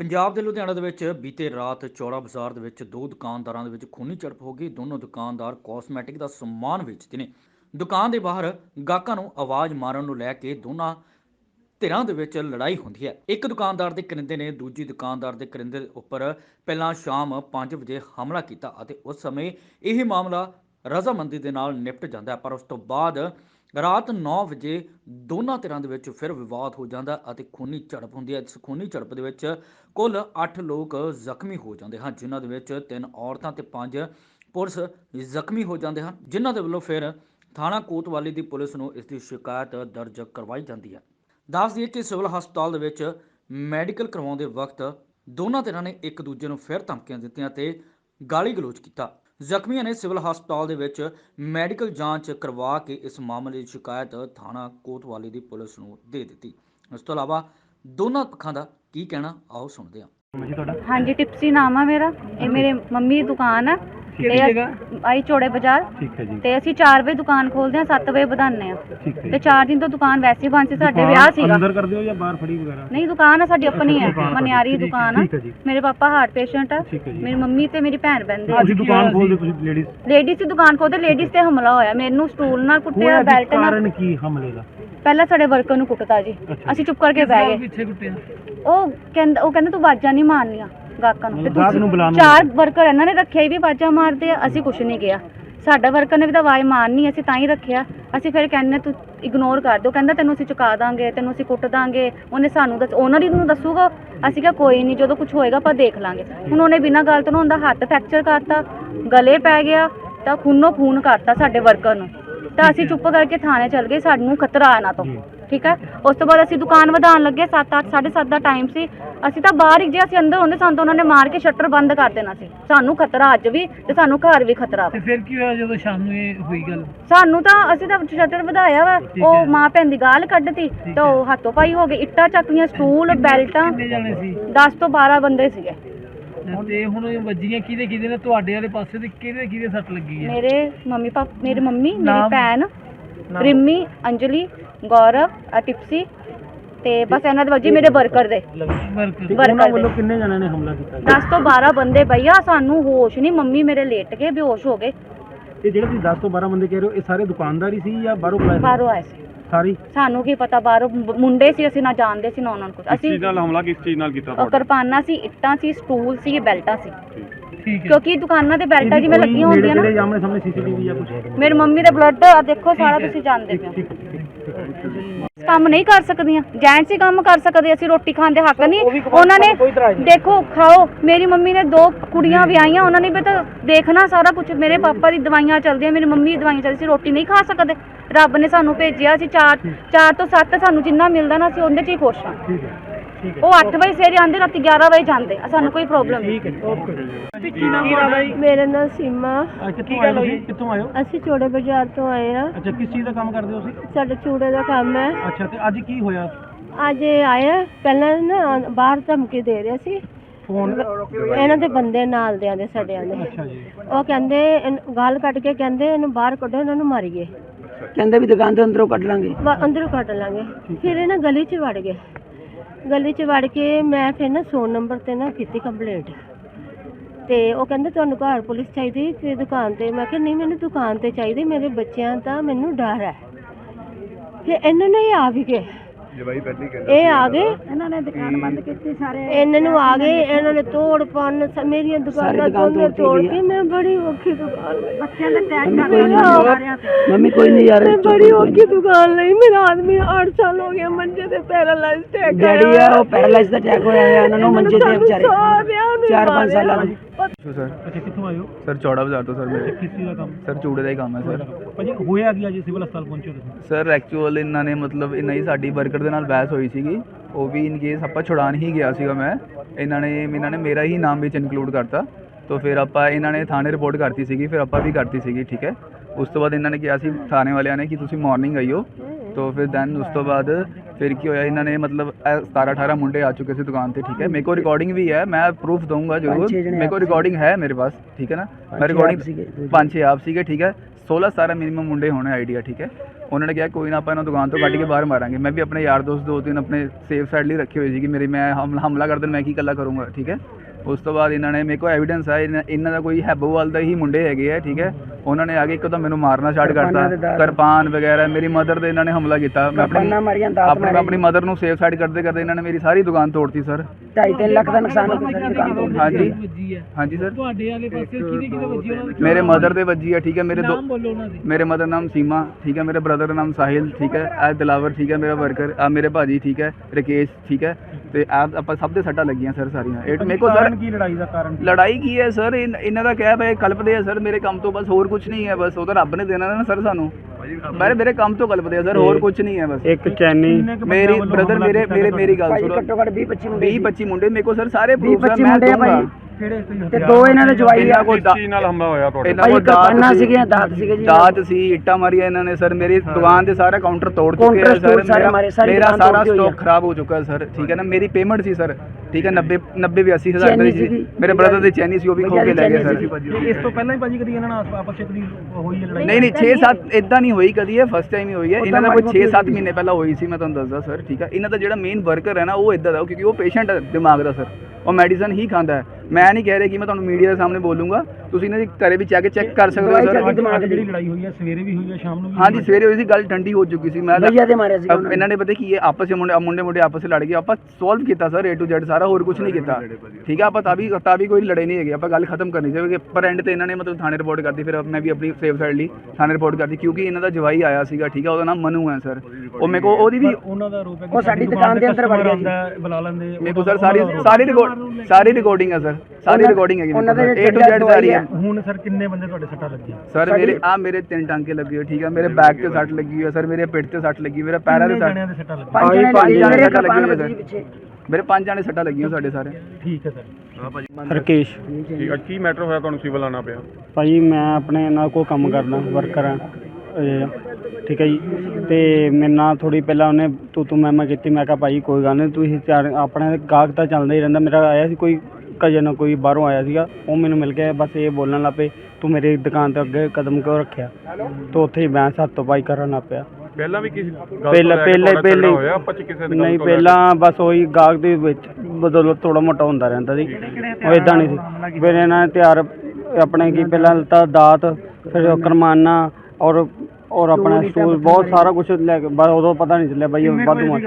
ਪੰਜਾਬ ਦੇ ਲੁਧਿਆਣਾ ਦੇ ਵਿੱਚ ਬੀਤੇ ਰਾਤ ਚੌੜਾ ਬਾਜ਼ਾਰ ਦੇ ਵਿੱਚ ਦੋ ਦੁਕਾਨਦਾਰਾਂ ਦੇ ਵਿੱਚ ਖੂਨੀ ਝੜਪ ਹੋ ਗਈ। ਦੋਨੋਂ ਦੁਕਾਨਦਾਰ ਕਾਸਮੈਟਿਕ ਦਾ ਸਮਾਨ ਵੇਚਦੇ ਨੇ। ਦੁਕਾਨ ਦੇ ਬਾਹਰ ਗਾਹਕਾਂ ਨੂੰ ਆਵਾਜ਼ ਮਾਰਨ ਨੂੰ ਲੈ ਕੇ ਦੋਨਾਂ ਧਿਰਾਂ ਦੇ ਵਿੱਚ ਲੜਾਈ ਹੁੰਦੀ ਹੈ। ਇੱਕ ਦੁਕਾਨਦਾਰ ਦੇ ਕਰਿੰਦੇ ਨੇ, ਦੂਜੀ ਦੁਕਾਨਦਾਰ ਦੇ ਕਰਿੰਦੇ ਉੱਪਰ ਪਹਿਲਾਂ ਸ਼ਾਮ 5 ਵਜੇ ਹਮਲਾ ਕੀਤਾ ਅਤੇ ਉਸ ਸਮੇਂ ਇਹ ਮਾਮਲਾ ਰਜ਼ਾਮੰਦੀ ਦੇ ਨਾਲ ਨਿਪਟ ਜਾਂਦਾ ਪਰ ਉਸ ਤੋਂ ਬਾਅਦ ਰਾਤ 9 ਵਜੇ ਦੋਨਾਂ ਧਿਰਾਂ ਦੇ ਵਿੱਚ ਫਿਰ ਵਿਵਾਦ ਹੋ ਜਾਂਦਾ ਅਤੇ ਖੂਨੀ ਝੜਪ ਹੁੰਦੀ ਹੈ ਇਸ ਖੂਨੀ ਝੜਪ ਦੇ ਵਿੱਚ ਕੁੱਲ 8 ਲੋਕ ਜ਼ਖਮੀ ਹੋ ਜਾਂਦੇ ਹਨ, ਜਿਨ੍ਹਾਂ ਦੇ ਵਿੱਚ ਤਿੰਨ ਔਰਤਾਂ ਤੇ ਪੰਜ ਪੁਲਿਸ ਜ਼ਖਮੀ ਹੋ ਜਾਂਦੇ ਹਨ, ਜਿਨ੍ਹਾਂ ਦੇ ਵੱਲੋਂ ਫਿਰ ਥਾਣਾ ਕੋਤਵਾਲੀ ਦੀ ਪੁਲਿਸ ਨੂੰ ਇਸ ਦੀ ਸ਼ਿਕਾਇਤ ਦਰਜ ਕਰਵਾਈ ਜਾਂਦੀ ਹੈ। ਦੱਸ ਦਈਏ ਕਿ ਸਿਵਲ ਹਸਪਤਾਲ ਦੇ ਵਿੱਚ ਮੈਡੀਕਲ ਕਰਵਾਉਂਦੇ ਵਕਤ ਦੋਨਾਂ ਧਿਰਾਂ ਨੇ ਇੱਕ ਦੂਜੇ ਨੂੰ ਫਿਰ ਧਮਕੀਆਂ ਦਿੱਤੀਆਂ ਤੇ ਗਾਲੀ ਗਲੋਚ ਕੀਤਾ। ਜ਼ਖਮੀਆਂ ਨੇ ਸਿਵਲ ਹਸਪਤਾਲ ਦੇ ਵਿੱਚ ਮੈਡੀਕਲ ਜਾਂਚ ਕਰਵਾ ਕੇ ਇਸ ਮਾਮਲੇ ਦੀ ਸ਼ਿਕਾਇਤ ਥਾਣਾ ਕੋਤਵਾਲੀ ਦੀ ਪੁਲਿਸ ਨੂੰ ਦੇ ਦਿੱਤੀ। ਇਸ ਤੋਂ ਇਲਾਵਾ ਦੋਨਾਂ ਪੱਖਾਂ ਦਾ ਕੀ ਕਹਿਣਾ ਆਓ ਸੁਣਦੇ ਹਾਂ। ਜੀ ਤੁਹਾਡਾ? ਹਾਂਜੀ ਟਿਪਸੀ ਨਾਮ ਆ ਮੇਰਾ। ਇਹ ਮੇਰੇ ਮੰਮੀ ਦੀ ਦੁਕਾਨ ਆ। ਕਿਹੜੀ ਜਗ੍ਹਾ? ਆਈ ਚੋੜੇ ਬਾਜ਼ਾਰ। ਠੀਕ ਹੈ ਜੀ। ਤੇ ਅਸੀਂ 4 ਵਜੇ ਦੁਕਾਨ ਖੋਲਦੇ ਆ 7 ਵਜੇ ਵਧਾਉਂਦੇ ਆ ਠੀਕ ਹੈ ਤੇ 4 ਦਿਨ ਤੋਂ ਦੁਕਾਨ ਵੈਸੇ ਹੀ ਬੰਦ ਸੀ ਸਾਡੇ ਵਿਆਹ ਸੀਗਾ। ਅੰਦਰ ਕਰਦੇ ਹੋ ਜਾਂ ਬਾਹਰ ਫੜੀ ਵਗੈਰਾ? ਨਹੀਂ ਦੁਕਾਨ ਆ ਸਾਡੀ ਆਪਣੀ ਹੈ। ਦੁਕਾਨ ਮਨਿਆਰੀ ਠੀਕ ਹੈ, ਦੁਕਾਨ ਆ। ਠੀਕ ਹੈ ਜੀ। ਮੇਰੇ ਪਾਪਾ ਹਾਰਟ ਪੇਸ਼ੈਂਟ ਆ। ਠੀਕ ਹੈ ਜੀ। ਮੇਰੀ ਮੰਮੀ ਤੇ ਮੇਰੀ ਭੈਣ ਬੰਦੇ ਆ। ਤੁਸੀਂ ਦੁਕਾਨ ਖੋਲਦੇ ਤੁਸੀਂ ਲੇਡੀਜ਼ ਲੇਡੀਜ਼ ਦੀ ਦੁਕਾਨ ਖੋਲਦੇ ਲੇਡੀਜ਼ ਤੇ ਹਮਲਾ ਹੋਇਆ। ਮੈਨੂੰ ਸਟੂਲ ਨਾਲ ਕੁੱਟਿਆ ਬੈਲਟ ਨਾਲ ਕਾਰਨ ਕੀ ਹਮਲੇ ਦਾ? ਪਹਿਲਾਂ ਸਾਡੇ ਵਰਕਰ ਨੂੰ ਕੁੱਟਤਾ ਜੀ। ਅੱਛਾ। ਅਸੀਂ ਚੁੱਪ ਕਰਕੇ ਬਹਿ ਗਏ। ਪਿੱਛੇ ਕੁੱਟਿਆ? ਉਹ ਕਹਿੰਦਾ ਉਹ ਕਹਿੰਦਾ ਤੂੰ ਬਾਜਾਂ ਨਹੀਂ ਮਾਰਨੀਆਂ। ਗਾਹਕਾਂ ਨੂੰ। ਤੇ ਗਾਹਕ ਨੂੰ ਬੁਲਾਉਣ ਨੂੰ ਚਾਰ ਵਰਕਰ ਇਹਨਾਂ ਨੇ ਰੱਖਿਆ ਵੀ ਬਾਜਾਂ ਮਾਰਦੇ ਆ ਅਸੀਂ ਕੁਛ ਨਹੀਂ ਕਿਹਾ। ਸਾਡਾ ਵਰਕਰ ਨੇ ਵੀ ਤਾਂ ਆਵਾਜ਼ ਮਾਰਨੀ ਅਸੀਂ ਤਾਂ ਹੀ ਰੱਖਿਆ। ਅਸੀਂ ਫਿਰ ਕਹਿੰਨੇ ਤੂੰ ਇਗਨੋਰ ਕਰ ਦਿਓ। ਕਹਿੰਦਾ ਤੈਨੂੰ ਅਸੀਂ ਚੁਕਾ ਦਾਂਗੇ ਤੈਨੂੰ ਅਸੀਂ ਕੁੱਟ ਦਾਂਗੇ। ਉਹਨੇ ਸਾਨੂੰ ਦੱਸ ਓਨਰ ਹੀ ਨੂੰ ਦੱਸੂਗਾ। ਅਸੀਂ ਕਿਹਾ ਕੋਈ ਨਹੀਂ ਜਦੋਂ ਕੁਝ ਹੋਏਗਾ ਆਪਾਂ ਦੇਖ ਲਾਂਗੇ। ਹੁਣ ਉਹਨੇ ਬਿਨਾਂ ਗੱਲ ਤੋਂ ਨਾ ਉਹਦਾ ਹੱਥ ਫ੍ਰੈਕਚਰ ਕਰਤਾ ਗਲੇ ਪੈ ਗਿਆ ਤਾਂ ਖੂਨੋ ਖੂਨ ਕਰਤਾ ਸਾਡੇ ਵਰਕਰ ਨੂੰ। ਤਾਂ ਅਸੀਂ ਚੁੱਪ ਕਰਕੇ ਥਾਣੇ ਚਲ ਗਏ ਸਾਨੂੰ ਖਤਰਾ ਇਹਨਾਂ ਤੋਂ। ਠੀਕ ਹੈ? ਉਸ ਤੋਂ ਬਾਅਦ ਅਸੀਂ ਦੁਕਾਨ ਵਧਾਉਣ ਲੱਗੇ 7 8 7:30 ਦਾ ਟਾਈਮ ਸੀ। ਅਸੀਂ ਤਾਂ ਬਾਹਰ ਹੀ ਜੇ ਅਸੀਂ ਅੰਦਰ ਹੁੰਦੇ ਸਾਨੂੰ ਤਾਂ ਉਹਨਾਂ ਨੇ ਮਾਰ ਕੇ ਸ਼ਟਰ ਬੰਦ ਕਰ ਦੇਣਾ ਸੀ। ਸਾਨੂੰ ਖਤਰਾ ਅੱਜ ਵੀ ਤੇ ਸਾਨੂੰ ਘਰ ਵੀ ਖਤਰਾ ਵਾ। ਤੇ ਫਿਰ ਕੀ ਹੋਇਆ ਜਦੋਂ ਸ਼ਾਮ ਨੂੰ ਇਹ ਹੋਈ ਗੱਲ? ਸਾਨੂੰ ਤਾਂ ਅਸੀਂ ਤਾਂ ਸ਼ਟਰ ਵਧਾਇਆ ਵਾ ਠੀਕ ਉਹ ਹੈ। ਮਾਂ ਭੈਣ ਦੀ ਗਾਲ ਕੱਢਤੀ ਤਾਂ ਉਹ ਹੱਥੋਂ ਪਾਈ ਹੋ ਗਈ ਇੱਟਾਂ ਚੱਕੀਆਂ ਸਟੂਲ ਬੈਲਟਾਂ ਕਿੰਨੇ ਜਾਣੇ ਸੀ? 10 ਤੋਂ 12 ਬੰਦੇ ਸੀਗੇ। ਤੇ ਹੁਣ ਇਹ ਵੱਜੀਆਂ ਕਿਹਦੇ ਕਿਹਦੇ ਨੇ ਤੁਹਾਡੇ ਵਾਲੇ ਪਾਸੇ ਤੇ ਕਿਹਦੇ ਕਿਹਦੇ ਸੱਟ ਲੱਗੀ ਹੈ ਮੇਰੇ ਮੰਮੀ ਪਾਪਾ ਮੇਰੀ ਮੰਮੀ ਮੇਰੀ ਨਾਮ? ਭੈਣ ਨਾਮ? ਰਿੰਮੀ ਅੰਜਲੀ ਗੌਰਵ ਟਿਪਸੀ ਤੇ ਬਸ ਇਹਨਾਂ ਦੇ ਵਜੀ ਮੇਰੇ ਵਰਕਰ ਦੇ ਵਰਕਰ ਤੇ ਵਰਕਰ ਉਹਨਾਂ ਦੇ। ਵੱਲੋਂ ਕਿੰਨੇ ਜਣਿਆਂ ਨੇ ਹਮਲਾ ਕੀਤਾ 10 ਤੋਂ 12 ਬੰਦੇ ਭਈਆ ਸਾਨੂੰ ਹੋਸ਼ ਨਹੀਂ ਮੰਮੀ ਮੇਰੇ ਲੇਟ ਗਏ ਬੇਹੋਸ਼ ਹੋ ਗਏ ਤੇ ਜਿਹੜੇ ਤੁਸੀਂ 10 ਤੋਂ 12 ਬੰਦੇ ਕਹਿ ਰਹੇ ਹੋ ਇਹ ਸਾਰੇ ਦੁਕਾਨਦਾਰ ਹੀ ਸੀ ਜਾਂ ਬਾਹਰੋਂ ਬੁਲਾਏ ਸੀ? ਬਾਹਰੋਂ ਆਏ ਸੀ ਸਾਰੀ? ਸਾਨੂੰ ਕੀ ਪਤਾ ਬਾਹਰੋਂ ਮੁੰਡੇ ਸੀ ਅਸੀਂ ਨਾ ਜਾਣਦੇ ਸੀ ਨਾ ਉਹਨਾਂ ਨੂੰ ਕੁਝ ਅਸੀਂ ਨਾਲ ਹਮਲਾ ਕਿਸ ਚੀਜ਼ ਨਾਲ ਕੀਤਾ ਉਹ ਕਿਰਪਾਨਾਂ ਸੀ ਇੱਟਾਂ ਸੀ ਸਟੂਲ ਸੀ ਬੈਲਟਾਂ ਸੀ। ਠੀਕ ਹੈ। ਕਿਉਂਕਿ ਦੁਕਾਨਾਂ ਤੇ ਬੈਲਟਾਂ ਜਿਵੇਂ ਲੱਗੀਆਂ ਹੁੰਦੀਆਂ ਨਾ। ਸਾਹਮਣੇ ਸਾਹਮਣੇ ਸੀਸੀਟੀਵੀ ਜਾਂ ਕੁਝ ਮੇਰੀ ਮੰਮੀ ਦੇ ਬਲੱਡ ਆ ਦੇਖੋ ਸਾਰਾ ਤੁਸੀਂ ਜਾਣਦੇ ਪਿਓ ਕੰਮ ਨਹੀਂ ਕਰ ਸਕਦੀਆਂ, ਜੈਂਟਸ ਹੀ ਕੰਮ ਕਰ ਸਕਦੇ, ਅਸੀਂ ਰੋਟੀ ਖਾਣ ਦੇ ਹੱਕ ਨਹੀਂ। ਉਹਨਾਂ ਨੇ ਦੇਖੋ, ਖਾਓ, ਮੇਰੀ ਮੰਮੀ ਨੇ ਦੋ ਕੁੜੀਆਂ ਵਿਆਹੀਆਂ, ਉਹਨਾਂ ਨੇ ਵੀ ਤਾਂ ਦੇਖਣਾ ਸਾਰਾ ਕੁਝ ਮੇਰੇ ਪਾਪਾ ਦੀ ਦਵਾਈਆਂ ਚੱਲਦੀਆਂ, ਮੇਰੀ ਮੰਮੀ ਦੀ ਦਵਾਈਆਂ ਚੱਲਦੀ ਸੀ ਰੋਟੀ ਨਹੀਂ ਖਾ ਸਕਦੇ। ਰੱਬ ਨੇ ਸਾਨੂੰ ਭੇਜਿਆ ਸੀ 4 4 ਤੋਂ ਸੱਤ ਸਾਨੂੰ ਜਿੰਨਾ ਮਿਲਦਾ ਨਾ, ਅਸੀਂ ਉਹਦੇ 'ਚ ਹੀ ਖੁਸ਼ ਹਾਂ। ਉਹ 8 ਵਜੇ ਸਵੇਰੇ ਆਉਂਦੇ ਰਾਤੀ 11 ਵਜੇ ਜਾਂਦੇ। ਸਾਨੂੰ ਕੋਈ ਪ੍ਰੋਬਲਮ ਨਹੀਂ। ਠੀਕ ਹੈ ਓਕੇ ਤੇ ਕੀ ਨਾਮ ਤੁਹਾਡਾ? ਜੀ ਮੇਰਾ ਨਾਮ ਸੀਮਾ। ਕਿੱਥੋਂ ਆਏ ਹੋ ਕਿੱਥੋਂ ਆਏ ਹੋ? ਅਸੀਂ ਚੋੜੇ ਬਾਜ਼ਾਰ ਤੋਂ ਆਏ ਆ ਅੱਛਾ ਕਿਸ ਚੀਜ਼ ਦਾ ਕੰਮ ਕਰਦੇ ਹੋ ਤੁਸੀਂ? ਸਾਡਾ ਚੂੜੇ ਦਾ ਕੰਮ ਹੈ। ਅੱਛਾ ਤੇ ਅੱਜ ਕੀ ਹੋਇਆ? ਅੱਜ ਇਹ ਪਹਿਲਾਂ ਨਾ ਬਾਹਰ ਧਮਕੀ ਦੇ ਰਹੇ ਸੀ। ਫੋਨ ਇਹਨਾਂ ਦੇ ਬੰਦੇ ਨਾਲ ਦੇ ਆਂਦੇ ਸਾਡਿਆਂ ਦੇ ਅੱਛਾ ਜੀ। ਉਹ ਕਹਿੰਦੇ ਇਹਨੂੰ ਗਾਲ ਕੱਢ ਕੇ ਕਹਿੰਦੇ ਇਹਨੂੰ ਬਾਹਰ ਕੱਢੋ ਇਹਨਾਂ ਨੂੰ ਮਾਰੀਏ। ਕਹਿੰਦੇ ਵੀ ਦੁਕਾਨ ਦੇ ਅੰਦਰੋਂ ਕੱਢ ਲਾਂਗੇ। ਵਾ- ਅੰਦਰੋਂ ਕੱਢ ਲਾਂਗੇ। ਫਿਰ ਇਹ ਨਾ ਗਲੀ 'ਚ ਵੜ ਗਏ। ਗਲੀ 'ਚ ਵੜ ਕੇ ਮੈਂ ਫਿਰ ਨਾ 100 ਨੰਬਰ ਤੇ ਨਾ ਕੀਤੀ ਕੰਪਲੇਂਟ ਤੇ ਉਹ ਕਹਿੰਦੇ ਤੁਹਾਨੂੰ ਘਰ ਪੁਲਿਸ ਚਾਹੀਦੀ ਕਿ ਦੁਕਾਨ ਤੇ। ਮੈਂ ਕਿਹਾ, ਨਹੀਂ, ਮੈਨੂੰ ਦੁਕਾਨ ਤੇ ਚਾਹੀਦੀ, ਮੇਰੇ ਬੱਚਿਆਂ ਦਾ ਮੈਨੂੰ ਡਰ ਹੈ। ਫਿਰ ਇਹਨਾਂ ਨੇ ਇਹ ਆ ਵੀ ਗਏ। ਇਹ ਆ ਗਏ? ਇਹਨਾਂ ਨੇ ਦੁਕਾਨ ਬੰਦ ਕੀਤੀ ਸਾਰੇ ਇਹਨਾਂ ਨੂੰ ਆ ਗਏ ਇਹਨਾਂ ਨੇ ਤੋੜ ਪੰਨ ਸ- ਮੇਰੀਆਂ ਦੁਕਾਨਾਂ ਦੋਨੇ ਤੋੜ ਕੇ ਮੈਂ ਬੜੀ ਔਖੀ ਦੁਕਾਨ ਲਈ। ਬੱਚਿਆਂ ਦੇ ਟੈਗ ਮੰਮੀ ਕੋਈ ਨਹੀਂ ਯਾਰ ਮੈਂ ਬੜੀ ਔਖੀ ਦੁਕਾਨ ਲਈ। ਮੇਰਾ ਆਦਮੀ 8 ਸਾਲ ਹੋ ਗਿਆ ਮੰਜੇ ਤੇ ਪੈਰਾਲਾਈਜ਼ ਤੇ ਡੈਡੀ ਆ ਉਹ ਪੈਰਾਲਾਈਜ਼ ਦਾ ਅਟੈਕ ਹੋਇਆ ਹੈ ਉਹਨਾਂ ਨੂੰ ਮੰਜੇ ਤੇ ਵਿਚਾਰੇ ਚਾਰ ਪੰਜ ਸਾਲਾਂ ਤੋਂ। ਸਰ। ਅੱਛਾ ਕਿੱਥੋਂ ਆਏ ਹੋ? ਸਰ ਚੌੜਾ ਬਾਜ਼ਾਰ ਤੋਂ ਸਰ ਮੇਰੇ ਕਿਸ ਚੀਜ਼ ਦਾ ਕੰਮ? ਸਰ ਚੂੜੇ ਦਾ ਹੀ ਕੰਮ ਹੈ ਸਰ। ਭਾਜੀ ਹੋਇਆ ਕੀ ਅੱਜ ਸਿਵਲ ਹਸਪਤਾਲ ਪਹੁੰਚੇ ਹੋ ਤੁਸੀਂ? ਸਰ ਐਕਚੁਅਲ ਇਹਨਾਂ ਨੇ ਮਤਲਬ ਇਹਨਾਂ ਹੀ ਸਾਡੀ ਵਰਕਰ ਦੇ ਨਾਲ ਬਹਿਸ ਹੋਈ ਸੀਗੀ। ਉਹ ਵੀ ਇਨ ਕੇਸ ਆਪਾਂ ਛੁਡਾਣ ਹੀ ਗਿਆ ਸੀਗਾ ਮੈਂ। ਇਹਨਾਂ ਨੇ ਇਹਨਾਂ ਨੇ ਮੇਰਾ ਹੀ ਨਾਮ ਵਿੱਚ ਇਨਕਲੂਡ ਕਰਤਾ। ਤੋਂ ਫਿਰ ਆਪਾਂ ਇਹਨਾਂ ਨੇ ਥਾਣੇ ਰਿਪੋਰਟ ਕਰਤੀ ਸੀਗੀ ਫਿਰ ਆਪਾਂ ਵੀ ਕਰਤੀ ਸੀਗੀ ਠੀਕ ਹੈ? ਉਸ ਤੋਂ ਬਾਅਦ ਇਹਨਾਂ ਨੇ ਕਿਹਾ ਸੀ ਥਾਣੇ ਵਾਲਿਆਂ ਨੇ ਕਿ ਤੁਸੀਂ ਮਾਰਨਿੰਗ ਆਈਓ ਤੋਂ ਫਿਰ ਦੈਨ ਉਸ ਤੋਂ ਬਾਅਦ ਫਿਰ ਕੀ ਹੋਇਆ ਇਹਨਾਂ ਨੇ ਮਤਲਬ ਇਹ 17 18 ਮੁੰਡੇ ਆ ਚੁੱਕੇ ਸੀ ਦੁਕਾਨ ਤੇ ਠੀਕ ਹੈ ਮੇਰੇ ਕੋਲ ਰਿਕਾਰਡਿੰਗ ਵੀ ਹੈ ਮੈਂ ਪ੍ਰੂਫ ਦਊਂਗਾ ਪੰਜ ਜ਼ਰੂਰ ਛੇ ਜਣੇ ਮੇਰੇ ਕੋਲ ਆਪ ਰਿਕਾਰਡਿੰਗ ਹੈ ਮੇਰੇ ਪਾਸ ਠੀਕ ਹੈ ਨਾ ਪੰਜ ਮੈਂ ਛੇ ਰਿਕਾਰਡਿੰਗ ਆਪ ਸੀਗੇ। ਪੰਜ ਛੇ ਆਪ ਸੀਗੇ ਠੀਕ ਹੈ 16 17 ਮਿਨੀਮਮ ਮੁੰਡੇ ਹੋਣੇ ਆਈਡੀਆ ਠੀਕ ਹੈ ਉਹਨਾਂ ਨੇ ਕਿਹਾ ਕੋਈ ਨਾ ਆਪਾਂ ਇਹਨਾਂ ਦੁਕਾਨ ਤੋਂ ਕੱਢ ਕੇ ਬਾਹਰ ਮਾਰਾਂਗੇ ਮੈਂ ਵੀ ਆਪਣੇ ਯਾਰ ਦੋਸਤ ਦੋ ਤਿੰਨ ਆਪਣੇ ਸੇਫ ਸਾਈਡ ਲਈ ਰੱਖੇ ਹੋਏ ਸੀ ਕਿ ਮੇਰੇ ਮੈਂ ਹਮਲਾ ਹਮਲਾ ਕਰ ਦੇਣ ਮੈਂ ਕੀ ਇਕੱਲਾ ਕਰੂੰਗਾ ਠੀਕ ਹੈ ਉਸ ਤੋਂ ਬਾਅਦ ਇਹਨਾਂ ਨੇ ਮੇਰੇ ਕੋਲ ਐਵੀਡੈਂਸ ਹੈ ਇਹਨਾਂ ਇਹਨਾਂ ਦਾ ਕੋਈ ਹੈਬੋਵਾਲ ਦਾ ਹੀ ਮੁੰਡੇ ਹੈਗੇ ਆ ਠੀਕ ਹੈ। ਉਹਨਾਂ ਨੇ ਆ ਕੇ ਇੱਕਦਮ ਮੈਨੂੰ ਮਾਰਨਾ ਸਟਾਰਟ ਕਰਤਾ। ਕਿਰਪਾਨ ਵਗੈਰਾ ਮੇਰੀ ਮਦਰ ਦੇ ਇਹਨਾਂ ਨੇ ਹਮਲਾ ਕੀਤਾ। ਮੈਂ ਆਪਣੀ। ਆਪਣੀ ਮਦਰ ਨੂੰ ਸੇਫ ਸਾਈਡ ਕਰਦੇ ਕਰਦੇ ਇਹਨਾਂ ਨੇ ਮੇਰੀ ਸਾਰੀ ਦੁਕਾਨ ਤੋੜਤੀ ਸਰ 2.5 ਲੱਖ ਦਾ ਨੁਕਸਾਨ ਹੋ ਗਿਆ ਸਾਡੀ ਦੁਕਾਨ ਤੋਂ ਹਾਂਜੀ। ਹਾਂਜੀ ਸਰ ਤੁਹਾਡੇ ਵਾਲੇ ਪਾਸੇ ਕਿਹਦੇ ਕਿਹਦੇ ਵੱਜੀ ਉਹਨਾਂ ਦੇ ਮੇਰੇ ਮਦਰ ਦੇ ਵੱਜੀ ਹੈ ਠੀਕ ਹੈ। ਮੇਰੇ ਦੋ ਨਾਮ ਬੋਲੋ ਉਹਨਾਂ ਦੇ। ਮੇਰੇ ਮਦਰ ਨਾਮ ਸੀਮਾ ਠੀਕ ਹੈ। ਮੇਰੇ ਬ੍ਰਦਰ ਦਾ ਨਾਮ ਸਾਹਿਲ ਠੀਕ ਹੈ। ਆ ਦਿਲਾਵਰ ਠੀਕ ਹੈ। ਮੇਰਾ ਵਰਕਰ ਆ ਮੇਰੇ ਭਾਜੀ ਠੀਕ ਹੈ। ਰਕੇਸ਼ ਠੀਕ ਹੈ। ਤੇ ਆ ਆਪਾਂ ਸਭ ਦੇ ਸੱਟਾਂ ਲੱਗੀਆਂ ਸਰ ਸਾਰੀਆਂ। ਇਹ ਮੇਰੇ ਕੋਲ ਸਰ ਕੀ ਲੜਾਈ ਦਾ ਕਾਰਨ ਲੜਾਈ ਕੀ ਹੈ ਸਰ? ਇਹਨਾਂ ਦਾ ਕਹਿ ਪਏ ਕਲਪਦੇ ਆ ਸਰ ਮੇਰੇ ਕੰਮ ਤੋਂ ਬਸ ਹੋਰ ਕੁਝ ਨਹੀਂ ਹੈ ਬਸ ਉਹ ਤਾਂ ਰੱਬ ਨੇ ਦੇਣਾ ਨਾ ਸਰ ਸਾਨੂੰ। ਮੇਰੇ ਮੇਰੇ ਕੰਮ ਤੋਂ ਕਲਪਦੇ ਆ ਸਰ ਹੋਰ ਕੁਝ ਨਹੀਂ ਹੈ ਬਸ। ਇੱਕ ਚੈਨੀ ਮੇਰੀ ਬ੍ਰਦਰ ਮੇਰੇ ਮੇਰੇ ਮੇਰੀ ਗੱਲ ਸੁਣੋ। ਘੱਟੋ ਘੱਟ 20 25 ਮੁੰਡੇ 20 25 ਮੁੰਡੇ ਮੇਰੇ ਕੋਲ ਸਰ ਸਾਰੇ 20 ਪ੍ਰੂਫ ਹੈ 25 ਮੈਂ ਮੁੰਡੇ ਆ ਦਊਂਗਾ ਭਾਈ ਤੇ ਦੋ ਇਹਨਾਂ ਦੇ ਜਵਾਈ ਆ। ਇਹਨਾਂ ਕੋਲ ਦਾ- ਨਾਲ ਹਮਲਾ ਹੋਇਆ ਤੁਹਾਡੇ ਇਹਨਾਂ ਭਾਈ ਕੋਲ ਕਿਰਪਾਨਾਂ ਦਾਤ ਸੀ। ਸੀਗੀਆਂ ਦਾਤ ਸੀਗੇ ਜੀ। ਦਾਤ ਸੀ ਇੱਟਾਂ ਮਾਰੀਆਂ ਇਹਨਾਂ ਨੇ ਸਰ। ਮੇਰੀ ਦੁਕਾਨ ਦੇ ਸਾਰਾ ਕਾਊਂਟਰ ਤੋੜ ਚੁੱਕੇ ਕਾਊਂਟਰ ਆ ਸਰ। ਤੋੜ ਸਾਰੇ ਮੇਰਾ- ਮਾਰੇ, ਸਾਰੀ ਮੇਰਾ ਦੁਕਾਨ ਸਾਰਾ ਤੋੜਤੀ ਹੋਈ ਸਟਾਕ ਆ। ਖਰਾਬ ਹੋ ਚੁੱਕਾ ਹੈ ਸਰ। ਠੀਕ ਹੈ ਨਾ? ਮੇਰੀ ਪੇਮੈਂਟ ਸੀ ਸਰ। ਠੀਕ ਹੈ? 90 90 82 ਹਜ਼ਾਰ ਚੈਨੀ ਰੁਪਏ ਸੀ। ਸੀਗੀ। ਮੇਰੇ ਬ੍ਰਦਰ ਦੀ ਚੈਨੀ ਸੀ ਉਹ ਵੀ ਖੋ ਕੇ ਲੈ ਗਏ ਸਰ। ਇਸ ਤੋਂ ਪਹਿਲਾਂ ਹੀ ਭਾਜੀ ਕਦੀ ਇਹਨਾਂ ਨਾਲ ਆਪਸ ਵਿੱਚ ਕਦੀ ਹੋਈ ਹੈ ਲੜਾਈ? ਨਹੀਂ ਨਹੀਂ 6 7 ਇਦਾਂ ਨਹੀਂ ਹੋਈ ਕਦੀ ਇਹ ਫਸਟ ਟਾਈਮ ਹੀ ਹੋਈ ਹੈ। ਇਹਨਾਂ ਦਾ ਕੋਈ 6 7 ਮਹੀਨੇ ਪਹਿਲਾਂ ਹੋਈ ਸੀ ਮੈਂ ਤੁਹਾਨੂੰ ਦੱਸਦਾ ਸਰ। ਠੀਕ ਹੈ? ਇਹਨਾਂ ਦਾ ਜਿਹੜਾ ਮੇਨ ਵਰਕਰ ਹੈ ਨਾ ਉਹ ਇਦਾਂ ਦਾ ਕਿਉਂਕਿ ਉਹ ਪੇਸ਼ੈਂਟ ਦਿਮਾਗ ਦਾ ਸਰ। ਉਹ ਮੈਡੀਸਨ ਹੀ ਖਾਂਦਾ ਹੈ। ਮੈਂ ਨਹੀਂ ਕਹਿ ਰਿਹਾ ਕਿ ਮੈਂ ਤੁਹਾਨੂੰ ਮੀਡੀਆ ਦੇ ਸਾਹਮਣੇ ਬੋਲੂੰਗਾ। ਤੁਸੀਂ ਇਹਨਾਂ ਦੀ ਘਰੇ ਵੀ ਜਾ ਕੇ ਚੈੱਕ ਕਰ ਸਕਦੇ ਹੋ ਸਰ ਜਿਹੜੀ ਦੀ ਲੜਾਈ ਹੋਈ ਹੈ ਸਵੇਰੇ ਵੀ ਹੋਈ ਹੈ ਸ਼ਾਮ ਨੂੰ ਵੀ ਹਾਂਜੀ ਸਵੇਰੇ ਹੋਈ ਸੀ ਗੱਲ ਠੰਡੀ ਹੋ ਚੁੱਕੀ ਸੀ। ਮੈਂ ਭਈਆ ਦੇ ਮਾਰਿਆ ਨੇ। ਇਹਨਾਂ ਨੇ ਪਤਾ ਕੀ ਹੈ ਆਪਸ ਵਿੱਚ ਮੁੰਡੇ ਮੁੰਡੇ ਮੁੰਡੇ ਆਪਸ ਵਿੱਚ ਲੜ ਗਏ। ਆਪਾਂ ਸੋਲਵ ਕੀਤਾ ਸਰ A to Z ਸਾਰਾ ਹੋਰ ਕੁਝ ਨਹੀਂ ਕੀਤਾ। ਠੀਕ ਹੈ ਆਪਾਂ ਤਾਂ ਵੀ ਤਾਂ ਵੀ ਕੋਈ ਲੜੇ ਨਹੀਂ ਹੈਗੇ। ਆਪਾਂ ਗੱਲ ਖਤਮ ਕਰਨੀ ਚਾਹੀਏ ਪਰ ਐਂਡ ਤੇ ਇਹਨਾਂ ਨੇ ਮਤਲਬ ਥਾਣੇ ਰਿਪੋਰਟ ਕਰਤੀ ਫਿਰ ਮੈਂ ਵੀ ਆਪਣੀ ਸੇਫ ਸਾਈਡ ਲਈ ਥਾਣੇ ਰਿਪੋਰਟ ਕਰਤੀ ਕਿਉਂਕਿ ਇਹਨਾਂ ਦਾ ਜਵਾਈ ਆਇਆ ਸੀਗਾ ਠੀਕ ਹੈ ਉਹਦਾ ਨਾਮ ਮਨੂ ਹੈ ਸਰ ਉਹ ਮੇਰੇ ਕੋ ਉਹਦੀ ਵੀ ਉਹਨਾਂ ਦਾ ਆਰੋਪ ਹੈ ਉਹ ਸਾਡੀ ਦੁਕਾਨ ਦੇ ਅੰਦਰ ਵੜ ਗਿਆ। ਬੁਲਾ ਲੈਂਦੇ ਮੇਰੇ ਕੋ ਸਰ ਸਾਰੀ ਸਾਰੀ ਰਿਕਾਰਡ ਸਾਰੀ ਰਿਕਾਰਡਿੰਗ ਹੈ ਸਰ ਸਾਰੀ ਰਿਕਾਰਡਿੰਗ ਹੈਗੀ ਉਹਨਾਂ ਮੇਰੇ ਦੇ ਕੋਲ। A to Z ਸਾਰੀ ਹੈ। ਹੁਣ ਸਰ ਕਿੰਨੇ ਬੰਦੇ ਤੁਹਾਡੇ ਸੱਟਾਂ ਲੱਗੀਆਂ? ਸਰ ਮੇਰੇ ਆ ਮੇਰੇ ਤਿੰਨ ਟਾਂਕੇ ਲੱਗੇ ਹੋਏ ਠੀਕ ਹੈ ਮੇਰੇ ਬੈਕ ਤੇ ਸੱਟ ਲੱਗੀ ਹੋਈ ਹੈ ਸਰ ਮੇਰੇ ਪਿੱਠ ਤੇ ਸੱਟ ਲੱਗੀ ਮੇਰੇ ਪੈਰਾਂ ਤੇ ਸੱਟ ਦੇ ਸੱਟਾਂ ਲੱਗੀਆਂ? ਪੰਜ ਜਣੇ ਪੰਜ ਜਾਣੇ ਸੱਟਾਂ ਲੱਗੀਆਂ ਹੋਈਆਂ ਮੇਰੇ ਪੰਜ ਜਾਣੇ ਸੱਟਾਂ ਲੱਗੀਆਂ ਸਾਡੇ ਸਾਰੇ। ਠੀਕ ਹੈ ਸਰ ਰਕੇਸ਼ ਠੀਕ ਆ ਕੀ ਮੈਟਰ ਹੋਇਆ ਤੁਹਾਨੂੰ? ਸਿਵਲ ਆਣਾ ਪਿਆ। ਭਾਈ ਮੈਂ ਆਪਣੇ ਨਾਲ ਕੋਈ ਕੰਮ ਕਰਦਾ ਵਰਕਰ ਆ। ਠੀਕ ਹੈ ਜੀ। ਤੇ ਮੇਰੇ ਨਾਲ ਥੋੜੀ ਪਹਿਲਾਂ ਉਹਨੇ ਤੂੰ ਤੂੰ ਮੈਂ ਮੈਂ ਕੀਤੀ। ਮੈਂ ਕਿਹਾ ਭਾਈ ਕੋਈ ਗੱਲ ਨਹੀਂ ਤੁਸੀਂ ਆਪਣੇ ਗਾਹਕ ਤਾਂ ਚੱਲਦਾ ਹੀ ਰਹਿੰਦਾ। ਮੇਰਾ ਆਇਆ ਸੀ ਕੋਈ ਕਜਨ ਕੋਈ ਬਾਹਰੋਂ ਆਇਆ ਸੀਗਾ ਉਹ ਮੈਨੂੰ ਮਿਲ ਕੇ ਬਸ ਇਹ ਬੋਲਣ ਲੱਗ ਪਏ ਤੂੰ ਮੇਰੀ ਦੁਕਾਨ ਤੇ ਅੱਗੇ ਕਦਮ ਕਿਉਂ ਰੱਖਿਆ? ਤਾਂ ਉੱਥੇ ਹੀ ਬੈਂਸ ਹੱਥੋਂ ਪਾਈ ਕਰਨ ਲੱਗ ਪਿਆ। ਪਹਿਲਾਂ ਵੀ ਕਿਸੇ ਗੱਲ ਪਹਿਲਾਂ ਪਹਿਲਾਂ ਪਹਿਲਾਂ ਨਹੀਂ ਪਹਿਲਾਂ ਬਸ ਉਹੀ ਗਾਹਕ ਦੇ ਵਿੱਚ ਬਦਲ ਥੋੜਾ ਮੋਟਾ ਹੁੰਦਾ ਰਹਿੰਦਾ ਸੀ। ਉਹ ਇਦਾਂ ਨਹੀਂ ਸੀ। ਫਿਰ ਇਹਨਾਂ ਨੇ ਤਿਆਰ ਆਪਣੇ ਕੀ ਪਹਿਲਾਂ ਤਾਂ ਦਾਤ ਫਿਰ ਕਰਮਾਨਾ ਔਰ ਔਰ ਆਪਣਾ ਸਟੂਲ ਬਹੁਤ ਸਾਰਾ ਕੁਝ ਲੈ ਕੇ ਬਸ ਉਦੋਂ ਪਤਾ ਨਹੀਂ ਚੱਲਿਆ ਬਾਈ ਉਹ ਵਾਧੂ ਆ।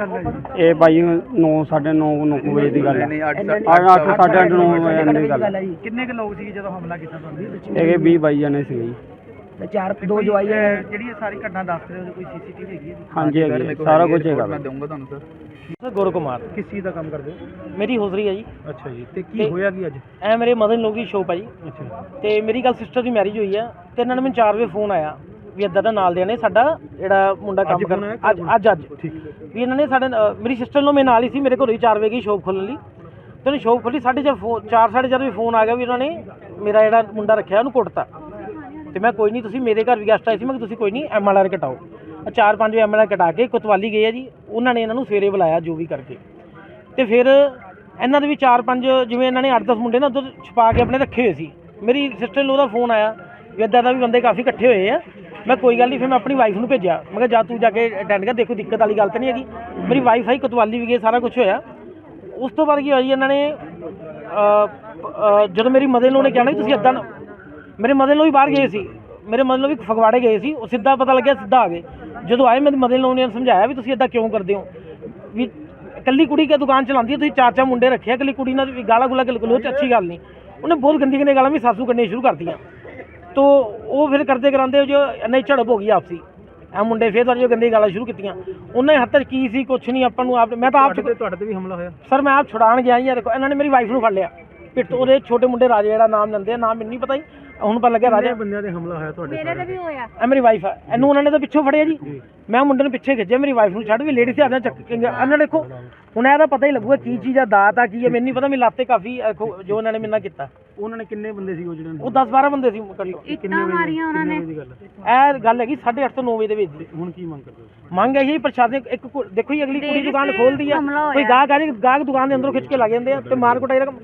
ਇਹ ਬਾਈ 9 9:30 9 ਵਜੇ ਦੀ ਗੱਲ ਹੈ। ਨਹੀਂ 8 ਅੱਠ ਅੱਠ ਸਾਢੇ ਅੱਠ ਨੌ ਵਜੇ ਦੀ ਗੱਲ ਹੈ ਜੀ। ਕਿੰਨੇ ਕੁ ਲੋਕ ਸੀ ਜਦੋਂ ਹਮਲਾ ਕੀਤਾ ਤੁਹਾਨੂੰ ਇਹ 20 22 ਜਣੇ ਸੀਗੇ ਜੀ। ਤੇ ਚਾਰ ਦੋ ਜਵਾਈ ਆ ਜਿਹੜੀ ਇਹ ਸਾਰੀ ਘਟਨਾ ਦੱਸ ਰਹੇ ਹੋ ਕੋਈ ਸੀਸੀਟੀਵੀ ਹੈਗੀ ਹੈ ਹਾਂਜੀ ਸਰ ਹੈਗੀ ਹੈ, ਹੈਗੀ ਹੈ, ਕੁਝ ਹੈਗਾ ਮੈਂ ਦਊਂਗਾ ਤੁਹਾਨੂੰ ਸਰ। ਸਰ ਗੁਰੂ ਕੁਮਾਰ। ਕਿਸ ਚੀਜ਼ ਦਾ ਕੰਮ ਕਰਦੇ ਹੋ? ਮੇਰੀ ਹੋਜ਼ਰੀ ਹੈ ਜੀ। ਅੱਛਾ ਜੀ ਤੇ ਕੀ ਹੋਇਆ ਕੀ ਅੱਜ? ਐ ਮੇਰੇ ਮਦਨ ਲੋਕ ਸ਼ੋਪ ਹੈ ਜੀ। ਅੱਛਾ। ਤੇ ਮੇਰੀ ਕੱਲ ਸਿਸਟਰ ਦੀ ਮੈਰਿਜ ਹੋਈ ਆ। ਤੇ ਇਹਨਾਂ ਨੇ ਮੈਨੂੰ 4 ਵਜੇ ਫੋਨ ਆਇਆ। ਵੀ ਇੱਦਾਂ ਦਾ ਨਾਲ ਦੇ ਨੇ ਸਾਡਾ ਜਿਹੜਾ ਮੁੰਡਾ ਕੰਮ ਅੱਜ phone ਕਰ ਆਇਆ? ਅੱਜ ਅੱਜ ਅੱਜ। ਵੀ ਇਹਨਾਂ ਨੇ ਸਾਡੇ ਨਾਲ- ਮੇਰੀ ਸਿਸਟਰ ਨੂੰ ਮੇਰੇ ਨਾਲ ਹੀ ਸੀ ਮੇਰੇ ਘਰੋਂ ਹੀ 4 ਵਜੇ ਗਈ ਸ਼ੋਪ ਖੋਲਣ ਲਈ। ਤੇ ਉਹਨੇ ਸ਼ੋਪ ਖੋਲੀ ਸਾਢੇ ਚਾਰ ਫੋਨ 4 ਸਾਢੇ ਚਾਰ ਵਜੇ ਫੋਨ ਆ ਗਿਆ ਵੀ ਉਹਨਾਂ ਨੇ ਮੇਰਾ ਜਿਹੜਾ ਮੁੰਡਾ ਰੱਖਿਆ ਉਹਨੂੰ ਕੁੱਟਤਾ। ਤੇ ਮੈਂ ਕੋਈ ਨਹੀਂ ਤੁਸੀਂ ਮੇਰੇ ਘਰ ਵੀ ਗੈਸਟ ਆਏ ਸੀ ਮੈਂ ਕਿਹਾ ਤੁਸੀਂ ਕੋਈ ਨਹੀਂ ਐਮਐਲਆਰ ਕਟਾਓ ਆ ਚਾਰ ਪੰਜ ਐਮਐਲਆਰ ਕਟਾ ਕੇ ਕੋਤਵਾਲੀ ਗਏ ਆ ਜੀ ਉਹਨਾਂ ਨੇ ਇਹਨਾਂ ਨੂੰ ਸਵੇਰੇ ਬੁਲਾਇਆ ਜੋ ਵੀ ਕਰਕੇ। ਤੇ ਫਿਰ ਇਹਨਾਂ ਦੇ ਵੀ ਚਾਰ ਪੰਜ ਜਿਵੇਂ ਇਹਨਾਂ ਨੇ 8-10 ਮੁੰਡੇ ਨਾ ਉੱਧਰ ਛੁਪਾ ਕੇ ਆਪਣੇ ਰੱਖੇ ਹੋਏ ਸੀ। ਮੇਰੀ ਸਿਸਟਰ ਨੂੰ ਉਹਦਾ ਫੋਨ ਆਇਆ ਵੀ ਇੱਦਾਂ ਦਾ ਵੀ ਬੰਦੇ ਕਾਫੀ ਇਕੱਠੇ ਹੋਏ ਆ। ਮੈਂ ਕੋਈ ਗੱਲ ਨਹੀਂ, ਫਿਰ ਮੈਂ ਆਪਣੀ ਵਾਈਫ ਨੂੰ ਭੇਜਿਆ। ਮੈਂ ਕਿਹਾ, ਜਾ ਤੂੰ ਜਾ ਕੇ ਅਟੈਂਡ ਕਰ, ਦੇਖੋ, ਦਿੱਕਤ ਵਾਲੀ ਗੱਲ ਤਾਂ ਨਹੀਂ ਹੈਗੀ। ਮੇਰੀ ਵਾਈਫ ਆਈ, ਕਤਵਾਲੀ ਵੀ ਗਏ, ਸਾਰਾ ਕੁਝ ਹੋਇਆ। ਉਸ ਤੋਂ ਬਾਅਦ ਕੀ ਹੋਇਆ ਜੀ, ਇਹਨਾਂ ਨੇ ਜਦੋਂ ਮੇਰੀ ਮਦਰ ਨੂੰ ਨੇ ਕਹਿਣਾ ਵੀ ਤੁਸੀਂ ਇੱਦਾਂ ਨਾ ਮੇਰੇ ਮਦਰ ਨੂੰ ਵੀ ਬਾਹਰ ਗਏ ਸੀ। ਮੇਰੇ ਮਦਰ ਨੂੰ ਵੀ ਫਗਵਾੜੇ ਗਏ ਸੀ। ਉਹ ਸਿੱਧਾ ਪਤਾ ਲੱਗਿਆ, ਸਿੱਧਾ ਆ ਗਏ। ਜਦੋਂ ਆਏ ਮੇਰੇ ਮਦਰ ਨੂੰ ਨੇ ਸਮਝਾਇਆ ਵੀ ਤੁਸੀਂ ਇੱਦਾਂ ਕਿਉਂ ਕਰਦੇ ਹੋ? ਵੀ ਇਕੱਲੀ ਕੁੜੀ ਕੇ ਦੁਕਾਨ ਚਲਾਉਂਦੀ ਹੈ? ਤੁਸੀਂ ਚਾਰ ਚਾਰ ਮੁੰਡੇ ਰੱਖਿਆ ਇਕੱਲੀ ਕੁੜੀ ਨਾਲ ਵੀ ਗਾਲਾਂ ਗੁਲਾ ਗਲੋਚ ਅੱਛੀ ਗੱਲ ਨਹੀਂ। ਉਹਨੇ ਬਹੁਤ ਗੰਦੀ ਗੰਦੀ ਗਾਲਾਂ ਵੀ ਸਾਸੂ ਕੱਢਣੀਆਂ ਸ਼ੁਰੂ ਕਰਤੀਆਂ। ਤੋ ਉਹ ਫਿਰ ਕਰਦੇ ਕਰਾਂਦੇ ਜੋ ਨਹੀਂ ਝੜਪ ਹੋ ਗਈ ਆਪਸੀ। ਆ ਮੁੰਡੇ ਫੇਰ ਤਾਂ ਜੋ ਗੰਦੀ ਗਾਲਾਂ ਸ਼ੁਰੂ ਕੀਤੀਆਂ। ਉਹਨਾਂ ਦੇ ਹੱਥ 'ਚ ਕੀ ਸੀ ਕੁਛ ਨਹੀਂ ਆਪਾਂ ਨੂੰ ਆਪ ਮੈਂ ਤਾਂ ਆਪ ਤੁਹਾਡੇ ਤੇ ਤੁਹਾਡੇ ਤੇ ਵੀ ਹਮਲਾ ਹੋਇਆ? ਸਰ ਮੈਂ ਆਪ ਛੁਡਾਣ ਗਿਆ ਜੀ ਆਹ ਦੇਖੋ ਇਹਨਾਂ ਨੇ ਮੇਰੀ ਵਾਈਫ ਨੂੰ ਫੜ ਲਿਆ। ਪਿੱਟ ਤੋਂ ਉਹਦੇ ਛੋਟੇ ਮੁੰਡੇ ਰਾਜੇ ਜਿਹੜਾ ਨਾਮ ਲੈਂਦੇ ਆ ਨਾਮ ਮੈਨੂੰ ਨਹੀਂ ਪਤਾ ਜੀ। ਹੁਣ ਪਤਾ ਲੱਗਿਆ ਰਾਜਾ। ਬੰਦਿਆਂ ਦੇ ਹਮਲਾ ਹੋਇਆ ਤੁਹਾਡੇ ਮੇਰੇ ਤੇ ਵੀ ਹੋਇਆ। ਇਹ ਮੇਰੀ ਵਾਈਫ ਹੈ ਇਹਨੂੰ ਉਹਨਾਂ ਨੇ ਤਾਂ ਪਿੱਛੋਂ ਫੜਿਆ ਜੀ। ਮੈਂ ਮੁੰਡੇ ਨੂੰ ਪਿੱਛੇ ਖਿੱਚਿਆ ਮੇਰੀ ਵਾਈਫ ਨੂੰ ਛੱਡ ਵੀ ਲੇਡੀ ਸੀ ਆਦਾ ਚੱਕ ਕੇ ਗਿਆ। ਇਹਨਾਂ ਨੇ ਦੇਖੋ ਹੁਣ ਇਹਦਾ ਪਤਾ ਹੀ ਲੱਗੂਗਾ ਕੀ ਚੀਜ਼ ਆ ਦਾਤ ਆ ਕੀ ਹੈ ਮੈਨੂੰ ਨਹੀਂ ਪਤਾ ਮੇਰੀ ਲੱਤੇ ਕਾਫੀ ਜੋ ਇਹਨਾਂ ਨੇ ਮੇਰੇ ਨਾਲ ਕੀਤਾ। ਉਹਨਾਂ ਨੇ ਕਿੰਨੇ ਬੰਦੇ ਸੀ ਉਹ ਜਿਹੜੇ ਉਹ 10 12 ਬੰਦੇ ਸੀ ਕਰੀਬ ਇੱਟਾਂ ਮਾਰੀਆਂ ਉਹਨਾਂ ਨੇ। ਦੀ ਗੱਲ ਹੈ? ਇਹ ਗੱਲ ਹੈਗੀ 8:30 ਤੋਂ 9 ਵਜੇ ਦੇ ਵਿੱਚ। ਦੀ ਹੁਣ ਕੀ ਮੰਗ ਕਰਦੇ ਹੋ ਮੰਗ ਹੈ ਜੀ ਪ੍ਰਸ਼ਾਸਨ ਇੱਕ ਕੁ- ਦੇਖੋ ਜੀ ਅਗਲੀ ਕੁੜੀ ਦੁਕਾਨ ਤੇ ਖੋਲਦੀ ਆ। ਹਮਲਾ ਕੋਈ। ਗਾਹਕ ਆ ਜੀ ਗਾਹਕ ਦੁਕਾਨ ਦੇ ਅੰਦਰੋਂ ਖਿੱਚ ਕੇ ਲੱਗ ਜਾਂਦੇ ਆ ਤੇ ਮਾਰ ਕੁਟਾਈ ਰਕਮ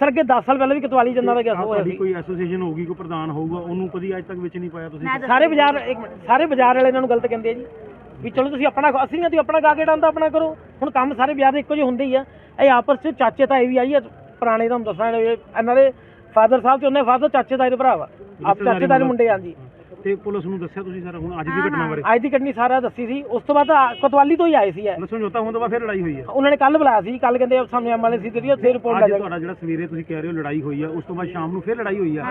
ਸਰ ਅੱਗੇ 10 ਸਾਲ ਪਹਿਲਾਂ ਵੀ ਕਤਵਾਲੀ ਜੰਨਾ ਦਾ ਗਿਆ ਹੋਇਆ ਤੁਹਾਡੀ ਸੀ। ਕੋਈ ਐਸੋਸੀਏਸ਼ਨ ਹੋਊਗੀ ਕੋਈ ਪ੍ਰਧਾਨ ਹੋਊਗਾ ਉਹਨੂੰ ਕਦੀ ਅੱਜ ਤੱਕ ਵਿੱਚ ਨਹੀਂ ਪਾਇਆ ਤੁਸੀਂ? ਸਾਰੇ ਬਾਜ਼ਾਰ ਇੱਕ ਮਿੰਟ, ਸਾਰੇ ਬਾਜ਼ਾਰ ਵਾਲੇ ਇਹਨਾਂ ਨੂੰ ਗਲਤ ਕਹਿੰਦੇ ਆ ਜੀ ਵੀ ਚਲੋ ਤੁਸੀਂ ਆਪਣਾ ਅਸੀਂ ਨਹੀਂ ਤੁਸੀਂ ਆਪਣਾ ਗਾ ਕੇ ਡਾਂਦਾ ਆਪਣਾ ਕਰੋ। ਹੁਣ ਕੰਮ ਸਾਰੇ ਬਾਜ਼ਾਰ ਦੇ ਇੱਕੋ ਜਿਹੇ ਹੁੰਦੇ ਹੀ ਆ। ਇਹ ਆਪਸ ਚ ਚਾਚੇ ਤਾਏ ਵੀ ਆਈ ਆ ਪੁਰਾਣੇ ਤੁਹਾਨੂੰ ਦੱਸਾਂ ਇਹ ਇਹਨਾਂ ਦੇ ਫਾਦਰ ਸਾਹਿਬ ਤੇ ਉਹਨੇ ਫਾਦਰ ਚਾਚੇ ਦੇ ਭਰਾ ਵਾ। ਆਪ ਚਾਚੇ ਦੇ ਮੁੰਡੇ। ਆ ਜੀ ਤੇ ਪੁਲਿਸ ਨੂੰ ਦੱਸਿਆ ਤੁਸੀਂ ਸਰ? ਹੁਣ ਅੱਜ ਦੀ ਘਟਨਾ ਬਾਰੇ। ਅੱਜ ਦੀ ਘਟਨੀ ਸਾਰਾ ਦੱਸੀ ਸੀ। ਉਸ ਤੋਂ ਬਾਅਦ ਕੋਤਵਾਲੀ ਤੋਂ ਹੀ ਆਏ ਸੀ ਇਹ। ਸਮਝੌਤਾ ਹੋਣ ਤੋਂ ਬਾਅਦ ਫਿਰ ਲੜਾਈ ਹੋਈ ਹੈ। ਉਹਨਾਂ ਨੇ ਕੱਲ ਬੁਲਾਇਆ ਸੀ। ਕੱਲ ਕਹਿੰਦੇ ਸਾਨੂੰ ਐਮਐਲਏ ਸੀ ਜਿਹੜੀ ਉੱਥੇ ਰਿਪੋਰਟ ਲੈ ਅੱਜ ਜਾ ਤੁਹਾਡਾ ਜਿਹੜਾ ਸਵੇਰੇ ਤੁਸੀਂ ਕਹਿ ਰਹੇ ਹੋ ਲੜਾਈ ਹੋਈ ਆ ਉਸ ਤੋਂ ਬਾਅਦ ਸ਼ਾਮ ਨੂੰ ਫਿਰ ਲੜਾਈ ਹੋਈ ਆ।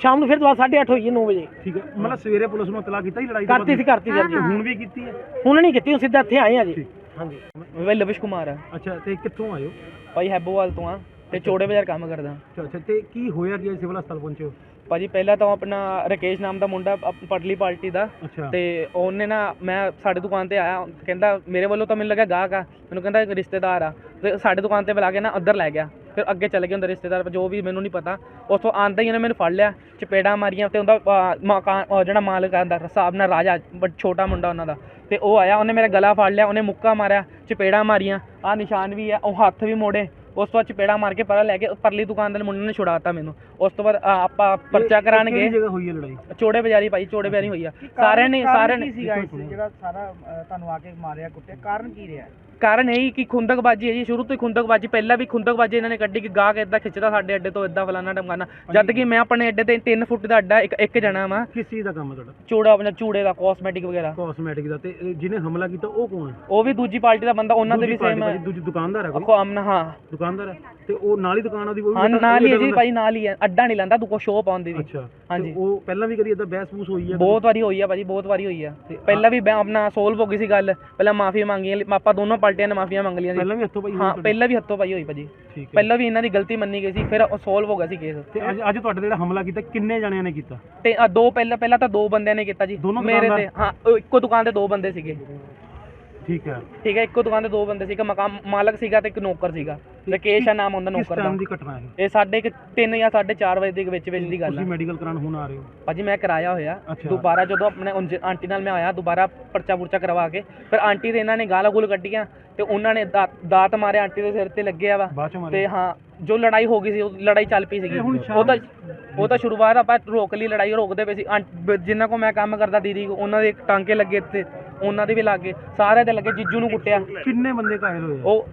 ਸ਼ਾਮ ਨੂੰ ਫਿਰ ਦੁਬਾਰਾ 8:30 ਹੋਈ ਹੈ 9 ਵਜੇ। ਠੀਕ ਹੈ। ਮਤਲਬ ਸਵੇਰੇ ਪੁਲਿਸ ਨੂੰ ਇਤਲਾਹ ਕੀਤਾ ਹੀ ਲੜਾਈ ਕਰਤੀ ਸੀ ਕਰਤੀ ਸੀ? ਹੁਣ ਵੀ ਕੀਤੀ ਹੈ? ਹੁਣ ਨਹੀਂ ਕੀਤੀ ਹੁਣ ਸਿੱਧਾ ਇੱਥੇ ਆਏ ਆ ਜੀ। ਹਾਂਜੀ। ਮੈਂ ਲਵਿਸ਼ ਕੁਮਾਰ ਆ। ਅੱਛਾ ਤੇ ਕਿੱਥੋਂ ਆਇਓ ਭਾਈ ਹੈਬੋਵਾਲ ਤੋਂ ਆ। ਤੇ ਚੋੜੇ ਬਾਜ਼ਾਰ ਕੰਮ ਕਰਦਾ। ਅੱਛਾ ਅੱਛਾ ਤੇ ਕੀ ਹੋਇਆ ਕਿ ਸਿਵਲ ਹਸਪਤਾਲ ਪਹੁੰਚੇ ਹੋ? ਭਾਜੀ ਪਹਿਲਾਂ ਤਾਂ ਉਹ ਆਪਣਾ ਰਕੇਸ਼ ਨਾਮ ਦਾ ਮੁੰਡਾ ਅਪ- ਪਟਲੀ ਪਾਰਟੀ ਦਾ। ਅੱਛਾ। ਤੇ ਉਹਨੇ ਨਾ ਮੈਂ ਸਾਡੇ ਦੁਕਾਨ ਤੇ ਆਇਆ ਕਹਿੰਦਾ ਮੇਰੇ ਵੱਲੋਂ ਤਾਂ ਮੈਨੂੰ ਲੱਗਾ ਗਾਹਕ ਆ ਮੈਨੂੰ ਕਹਿੰਦਾ ਇੱਕ ਰਿਸ਼ਤੇਦਾਰ ਆ। ਤੇ ਸਾਡੇ ਦੁਕਾਨ ਤੇ ਬੁਲਾ ਕੇ ਨਾ ਅੰਦਰ ਲੈ ਗਿਆ ਫਿਰ ਅੱਗੇ ਚਲੇ ਗਏ ਉਹਦੇ ਰਿਸ਼ਤੇਦਾਰ ਜੋ ਵੀ ਮੈਨੂੰ ਨਹੀਂ ਪਤਾ। ਉੱਥੋਂ ਆਂਦਾ ਹੀ ਉਹਨੇ ਮੈਨੂੰ ਫੜ ਲਿਆ ਚਪੇੜਾਂ ਮਾਰੀਆਂ ਤੇ ਉਹਦਾ ਅਹ, ਮਕਾਨ ਉਹ ਜਿਹੜਾ ਮਾਲਕ ਆਂਦਾ ਹਿਸਾਬ ਨਾਲ ਰਾਜਾ ਬਟ ਛੋਟਾ ਮੁੰਡਾ ਉਹਨਾਂ ਦਾ। ਤੇ ਉਹ ਆਇਆ ਉਹਨੇ ਮੇਰਾ ਗਲਾ ਫੜ ਲਿਆ ਉਹਨੇ ਮੁੱਕਾ ਮਾਰਿਆ ਚਪੇੜਾਂ ਮਾਰੀਆਂ। ਆ ਨਿਸ਼ਾਨ ਵੀ ਆ ਉਹ ਹੱਥ ਵੀ ਮੋੜੇ ਉਸ ਤੋਂ ਬਾਅਦ ਚਪੇੜਾ ਮਾਰ ਕੇ ਪਰਾਂ ਲੈ ਕੇ ਪਰਲੀ ਦੁਕਾਨ ਦੇ ਮੁੰਡੇ ਨੇ ਛੁਡਾਤਾ ਮੈਨੂੰ। ਉਸ ਤੋਂ ਬਾਅਦ ਆ, ਆਪਾਂ ਪਰਚਾ ਕਰਾਣਗੇ ਜਗ੍ਹਾ ਹੋਈ ਹੈ ਲੜਾਈ? ਚੋੜੇ ਬਾਜ਼ਾਰੀ ਭਾਈ ਚੋੜੇ ਬਾਜ਼ਾਰੀ ਹੋਈ ਆ। ਸਾਰਿਆਂ ਨੇ ਸਾਰਿਆਂ ਨੇ ਜਿਹੜਾ ਸਾਰਾ ਤੁਹਾਨੂੰ ਆ ਕੇ ਮਾਰਿਆ ਕੁੱਟਿਆ? ਕਾਰਨ ਕੀ ਰਿਹਾ? ਕਾਰਨ ਇਹ ਹੀ ਕਿ ਖੁੰਦਕਬਾਜੀ ਹੈ ਜੀ ਸ਼ੁਰੂ ਤੋਂ ਹੀ ਖੁੰਦਕਬਾਜੀ ਪਹਿਲਾਂ ਵੀ ਖੁੰਦਕਬਾਜੀ ਇਹਨਾਂ ਨੇ ਕੱਢੀ ਕਿ ਗਾਹਕ ਇਦਾਂ ਖਿੱਚਦਾ ਸਾਡੇ ਅੱਡੇ ਤੋਂ ਇਦਾਂ ਫਲਾਣਾ ਟਮਕਾਣਾ ਜਦ ਕਿ ਮੈਂ ਆਪਣੇ ਅੱਡੇ ਤੇ 3 ਫੁੱਟ ਦਾ ਅੱਡਾ ਇੱਕ ਇੱਕ ਜਣਾ ਵਾਂ। ਕਿਸ ਚੀਜ਼ ਦਾ ਕੰਮ ਹੈ ਤੁਹਾਡਾ? ਚੂੜਾ ਆਪਣਾ ਚੂੜੇ ਦਾ ਕਾਸਮੈਟਿਕ ਵਗੈਰਾ। ਕਾਸਮੈਟਿਕ ਦਾ ਤੇ ਇਹ ਜਿਹਨੇ ਹਮਲਾ ਕੀਤਾ ਉਹ ਕੌਣ ਹੈ? ਉਹ ਵੀ ਦੂਜੀ ਪਾਰਟੀ ਦਾ ਬੰਦਾ ਉਹਨਾਂ ਦੇ ਵੀ ਸੇਮ ਭਾਜੀ, ਦੂਜੀ ਦੁਕਾਨਦਾਰ ਹੈ ਕੋਈ? ਕੋ ਅਮਨ ਹਾਂ। ਦੁਕਾਨਦਾਰ ਹੈ? ਤੇ ਉਹ ਨਾਲ ਹੀ ਦੁਕਾਨ ਉਹਦੀ ਉਹ ਵੀ ਹਾਂ ਨਾਲ ਹੀ ਹੈ ਜੀ ਭਾਈ ਨਾਲ ਹੀ ਹੈ। ਅੱਡਾ ਨਹੀਂ ਲੈਂਦਾ ਤੂੰ ਕੋ ਸ਼ੋਪ ਆਉਂਦੀ ਵੀ। ਅੱਛਾ। ਹਾਂਜੀ। ਉਹ ਪਹਿਲਾਂ ਵੀ ਕਦੀ ਇਦਾਂ ਬਹਿਸ ਬੂਸ ਹੋਈ ਹੈ ਬਹੁਤ ਵਾਰੀ ਹੋਈ ਆ ਭਾਜੀ ਬਹੁਤ ਵਾਰੀ ਹੋਈ ਤੇ ਪਹਿਲਾਂ ਵੀ ਆਪਣਾ ਸੋਲਵ ਹੋ ਗਈ ਸੀ ਗੱਲ। ਪਹਿਲਾਂ ਮਾਫੀ ਮੰਗੀਆਂ ਆਪਾਂ ਦੋਨੋਂ ਪਾਰਟੀਆਂ ਨੇ ਮਾਫੀਆਂ ਮੰਗ ਲਈਆਂ ਸੀ। ਪਹਿਲਾਂ ਵੀ ਹੱਥੋਂ ਪਾਈ ਹੋਈ ਹਾਂ? ਪਹਿਲਾਂ ਵੀ ਹੱਥੋਂ ਪਾਈ ਹੋਈ ਭਾਜੀ। ਠੀਕ ਹੈ। ਪਹਿਲਾਂ ਵੀ ਇਹਨਾਂ ਦੀ ਗਲਤੀ ਮੰਨੀ ਗਈ ਸੀ ਫਿਰ ਉਹ ਸੋਲਵ ਹੋ ਗਿਆ ਸੀ ਕੇਸ ਤੇ ਅੱਜ ਅੱਜ ਤੁਹਾਡੇ ਤੇ ਜਿਹੜਾ ਹਮਲਾ ਕੀਤਾ ਕਿੰਨੇ ਜਣਿਆਂ ਨੇ ਕੀਤਾ? ਤੇ ਆਹ ਦੋ ਪਹਿਲਾਂ ਪਹਿਲਾਂ ਤਾਂ ਦੋ ਬੰਦਿਆਂ ਨੇ ਕੀਤਾ ਜੀ। ਦੋਨੋਂ ਮੇਰੇ ਤੇ ਦੁਕਾਨਦਾਰ? ਹਾਂ ਉਹ ਇੱਕੋ ਦੁਕਾਨ ਤੇ ਦੋ ਬੰਦੇ ਸੀਗੇ। ਠੀਕ ਹੈ। ਠੀਕ ਹੈ ਇੱਕੋ ਦੁਕਾਨ ਤੇ ਦੋ ਬੰਦੇ ਸੀਗੇ ਮਕਾਨ ਮਾਲਕ ਸੀਗਾ ਤੇ ਇੱਕ ਨੌਕਰ ਸੀਗਾ। ਰਕੇਸ਼ ਆ ਨਾਮ ਹੁੰਦਾ ਕਿਸ ਨੌਕਰ ਦਾ। ਟਾਈਮ ਦੀ ਘਟਨਾ ਹੈ ਇਹ ਸਾਡੇ ਇੱਕ 3 ਜਾਂ 4:30 ਵਜੇ ਦੇ ਵਿੱਚ ਵਿੱਚ ਦੀ ਗੱਲ ਤੁਸੀਂ ਹੈ। ਮੈਡੀਕਲ ਕਰਾਉਣ ਹੁਣ ਆ ਰਹੇ ਹੋ? ਭਾਜੀ ਮੈਂ ਕਰਾਇਆ ਹੋਇਆ। ਅੱਛਾ। ਦੁਬਾਰਾ ਜਦੋਂ ਆਪਣੇ ਉਂਝ- ਆਂਟੀ ਨਾਲ ਮੈਂ ਆਇਆ ਦੁਬਾਰਾ ਪਰਚਾ ਪੁਰਚਾ ਕਰਵਾ ਕੇ ਫਿਰ ਆਂਟੀ ਦੇ ਇਹਨਾਂ ਨੇ ਗਾਲਾਂ ਗੂਲ ਕੱਢੀਆਂ ਤੇ ਉਹਨਾਂ ਨੇ ਦਾ- ਦਾਤ ਮਾਰੇ ਆਂਟੀ ਦੇ ਸਿਰ ਤੇ ਲੱਗਿਆ ਵਾ। ਬਾਅਦ ਚੋਂ ਮਾਰੇ? ਤੇ ਹਾਂ ਜੋ ਲੜਾਈ ਹੋ ਗਈ ਸੀ ਉਹ ਲੜਾਈ ਚੱਲ ਪਈ ਸੀਗੀ। ਉਹ ਤਾਂ ਉਹ ਤਾਂ ਸ਼ੁਰੂਆਤ ਆਪਾਂ ਰੋਕ ਲਈ ਲੜਾਈ ਰੋਕਦੇ ਪਏ ਸੀ। ਆਂ- ਬ- ਜਿਨ੍ਹਾਂ ਕੋ ਮੈਂ ਕੰਮ ਕਰਦਾ ਦੀਦੀ ਕੋ ਉਹਨਾਂ ਦੇ ਟਾਂਕੇ ਲੱਗੇ ਤੇ ਉਹਨਾਂ ਦੇ ਵੀ ਲੱਗੇ ਸਾਰਿਆਂ ਦੇ ਲੱਗੇ ਜੀਜੂ ਨੂੰ ਕੁੱਟਿਆ ਕਿੰਨੇ ਬੰਦੇ ਘਾਇਲ ਹੋਏ ਆ? ਉਹ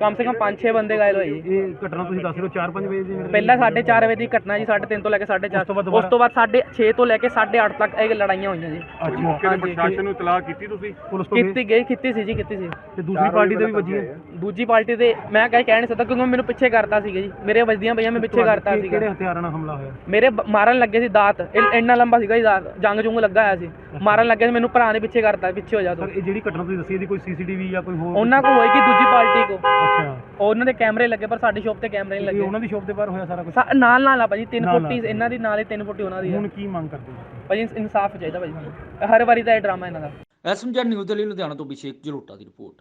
ਕਮ ਸੇ ਕਮ 5-6 ਬੰਦੇ ਘਾਇਲ ਹੋਏ ਜੀ। ਇਹ ਘਟਨਾ ਤੁਸੀਂ ਦੱਸ ਰਹੇ ਹੋ 4-5 ਵਜੇ ਦੀ? ਪਹਿਲਾਂ 4:30 ਵਜੇ ਦੀ ਘਟਨਾ ਜੀ 3:30 ਤੋਂ ਲੈ ਕੇ 4:30 ਉਸ ਤੋਂ ਬਾਅਦ ਉਸ ਤੋਂ ਬਾਅਦ 6:30 ਤੋਂ ਲੈ ਕੇ 8:30 ਤੱਕ ਇਹ ਲੜਾਈਆਂ ਹੋਈਆਂ ਜੀ। ਅੱਛਾ। ਮੌਕੇ ਤੇ ਹਾਂਜੀ। ਪ੍ਰਸ਼ਾਸਨ ਨੂੰ ਇਤਲਾਹ ਕੀਤੀ ਤੁਸੀਂ? ਪੁਲਿਸ ਤੋਂ ਗਏ ਕੀਤੀ ਗਈ ਕੀਤੀ ਸੀ ਜੀ ਕੀਤੀ ਸੀ। ਤੇ ਦੂਸਰੀ ਪਾਰਟੀ ਤੇ ਵੀ ਵੱਜੀ ਹੈ ਦੂਜੀ ਪਾਰਟੀ ਤੇ ਮੈਂ ਕਹਿ ਕਹਿ ਨਹੀਂ ਸਕਦਾ ਕਿਉਂਕਿ ਮੈਨੂੰ ਪਿੱਛੇ ਕਰਤਾ ਸੀਗਾ ਜੀ। ਮੇਰੇ ਵੱਜਦੀਆਂ ਪਈਆਂ ਮੈਂ ਪਿੱਛੇ ਕਰਤਾ ਸੀਗਾ। ਕਿਹੜੇ ਹਥਿਆਰਾਂ ਨਾਲ ਹਮਲਾ ਹੋਇਆ? ਮੇਰੇ ਮਾਰਨ ਲੱਗੇ ਸੀ ਦਾਤ। ਇੰਨਾ ਲੰਬਾ ਸੀਗਾ ਜੀ ਦਾਤ। ਜੰਗ ਜੁੰਗ ਲੱਗਾ ਹੋਇਆ ਸੀ। ਮਾਰਨ ਲੱਗੇ ਸੀ ਮੈਨੂੰ ਭਰਾ ਨੇ ਪਿੱਛੇ ਕਰਤਾ ਪਿੱਛੇ ਹੋ ਜਾ ਸਰ ਤੂੰ ਇਹ ਜਿਹੜੀ ਘਟਨਾ ਤੁਸੀਂ ਦੱਸੀ ਇਹਦੀ ਕੋਈ ਸੀਸੀਟੀਵੀ ਜਾਂ ਕੋਈ ਹੋਰ? ਉਹਨਾਂ ਕੋ ਹੋਏਗੀ ਦੂਜੀ ਪਾਰਟੀ ਕੋ। ਅੱਛਾ। ਉਹਨਾਂ ਦੇ ਕੈਮਰੇ ਲੱਗੇ ਪਰ ਸਾਡੀ ਸ਼ੋਪ ਤੇ ਕੈਮਰੇ ਨਹੀਂ ਲੱਗੇ। ਉਹਨਾਂ ਦੀ ਸ਼ੋਪ ਦੇ ਬਾਹਰ ਹੋਇਆ ਸਾਰਾ ਕੁਝ ਸਾ- ਨਾਲ ਨਾਲ ਆ ਭਾਜੀ 3 ਨਾਲ ਫੁੱਟੀ ਨਾਲ। ਇਹਨਾਂ ਦੀ ਨਾਲ ਹੀ 3 ਫੁੱਟੀ ਉਹਨਾਂ ਦੀ ਆ। ਹੁਣ ਕੀ ਮੰਗ ਕਰਦੇ ਹੋ ਭਾਜੀ ਇਨਸਾਫ ਚਾਹੀਦਾ ਭਾਜੀ ਸਾਨੂੰ। ਹਰ ਵਾਰੀ ਦਾ ਇਹ ਡਰਾਮਾ ਇਹਨਾਂ ਦਾ। ਐਸਐਮਜੀ ਨਿਊਜ਼ ਦੇ ਲਈ ਲੁਧਿਆਣਾ ਤੋਂ ਅਭਿਸ਼ੇਕ ਜਲੋਟਾ ਦੀ ਰਿਪੋਰਟ।